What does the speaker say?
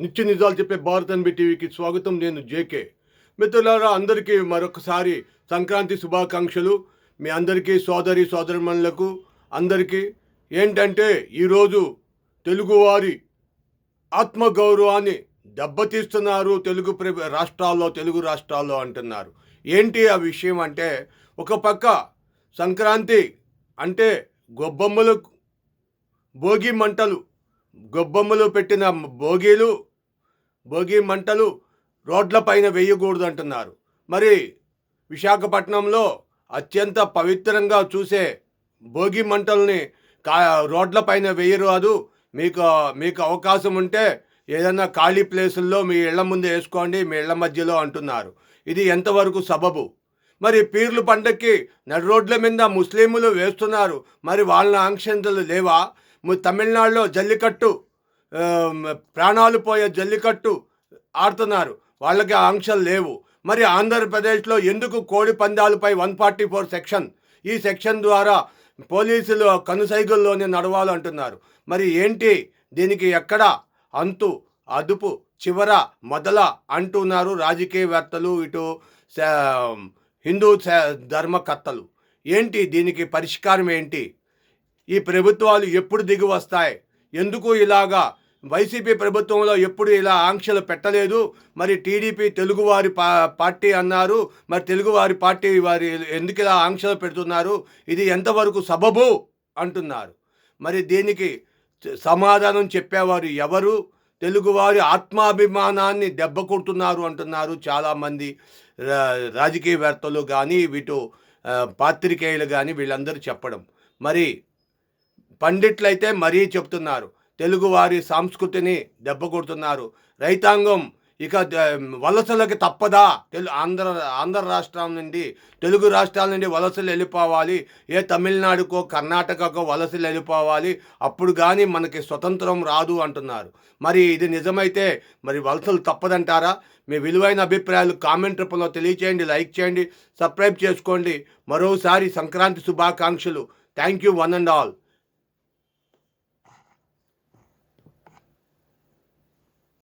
నిత్య నిజాలు చెప్పే భారత్ అన్బి టీవీకి స్వాగతం. నేను జేకే. మిత్రులారా అందరికీ మరొకసారి సంక్రాంతి శుభాకాంక్షలు. మీ అందరికీ సోదరి సోదరిమణులకు అందరికీ ఏంటంటే ఈరోజు తెలుగువారి ఆత్మగౌరవాన్ని దెబ్బతీస్తున్నారు తెలుగు ప్ర రాష్ట్రాల్లో తెలుగు రాష్ట్రాల్లో అంటున్నారు. ఏంటి ఆ విషయం అంటే ఒక పక్క సంక్రాంతి అంటే గొబ్బమ్మలు భోగి మంటలు గొబ్బమ్మలు పెట్టిన భోగీలు భోగి మంటలు రోడ్లపైన వేయకూడదు అంటున్నారు మరి విశాఖపట్నంలో అత్యంత పవిత్రంగా చూసే భోగి మంటల్ని కా రోడ్లపైన వేయరాదు. మీకు మీకు అవకాశం ఉంటే ఏదైనా ఖాళీ ప్లేసుల్లో మీ ఇళ్ళ ముందు వేసుకోండి మీ ఇళ్ళ మధ్యలో అంటున్నారు. ఇది ఎంతవరకు సబబు? మరి పీర్లు పండక్కి నడి రోడ్ల మీద ముస్లింలు వేస్తున్నారు. మరి వాళ్ళ ఆంక్షలు లేవా? తమిళనాడులో జల్లికట్టు ప్రాణాలు పోయే జల్లికట్టు ఆడుతున్నారు. వాళ్ళకి ఆంక్షలు లేవు. మరి ఆంధ్రప్రదేశ్లో ఎందుకు కోడి పందాలపై వన్ ఫార్టీ ఫోర్ సెక్షన్? ఈ సెక్షన్ ద్వారా పోలీసులు కనుసైగుల్లోనే నడవాలంటున్నారు మరి ఏంటి? దీనికి ఎక్కడ? అంతు అదుపు చివర మొదల అంటున్నారు రాజకీయవేత్తలు ఇటు హిందూ ధర్మకర్తలు. ఏంటి దీనికి పరిష్కారం ఏంటి? ఈ ప్రభుత్వాలు ఎప్పుడు దిగి వస్తాయి? ఎందుకు ఇలాగా వైసీపీ ప్రభుత్వంలో ఎప్పుడు ఇలా ఆంక్షలు పెట్టలేదు. మరి టీడీపీ తెలుగువారి పా పార్టీ అన్నారు. మరి తెలుగువారి పార్టీ వారి ఎందుకు ఇలా ఆంక్షలు పెడుతున్నారు? ఇది ఎంతవరకు సబబు? అంటున్నారు. మరి దీనికి సమాధానం చెప్పేవారు ఎవరు? తెలుగువారి ఆత్మాభిమానాన్ని దెబ్బ కొడుతున్నారు అంటున్నారు చాలామంది రా- రాజకీయవేత్తలు కానీ వీటు పాత్రికేయులు కానీ వీళ్ళందరూ చెప్పడం. మరి పండిట్లయితే మరీ చెప్తున్నారు. తెలుగువారి సంస్కృతిని దెబ్బ కొడుతున్నారు. రైతాంగం ఇక వలసలకి తప్పదా? తెలు ఆంధ్ర ఆంధ్ర రాష్ట్రం నుండి తెలుగు రాష్ట్రాల నుండి వలసలు వెళ్ళిపోవాలి. ఏ తమిళనాడుకో కర్ణాటకకో వలసలు వెళ్ళిపోవాలి. అప్పుడు కానీ మనకి స్వతంత్రం రాదు అంటున్నారు. మరి ఇది నిజమైతే మరి వలసలు తప్పదంటారా? మీ విలువైన అభిప్రాయాలు కామెంట్ రూపంలో తెలియచేయండి లైక్ చేయండి సబ్స్క్రైబ్ చేసుకోండి. మరోసారి సంక్రాంతి శుభాకాంక్షలు. Thank you one and all.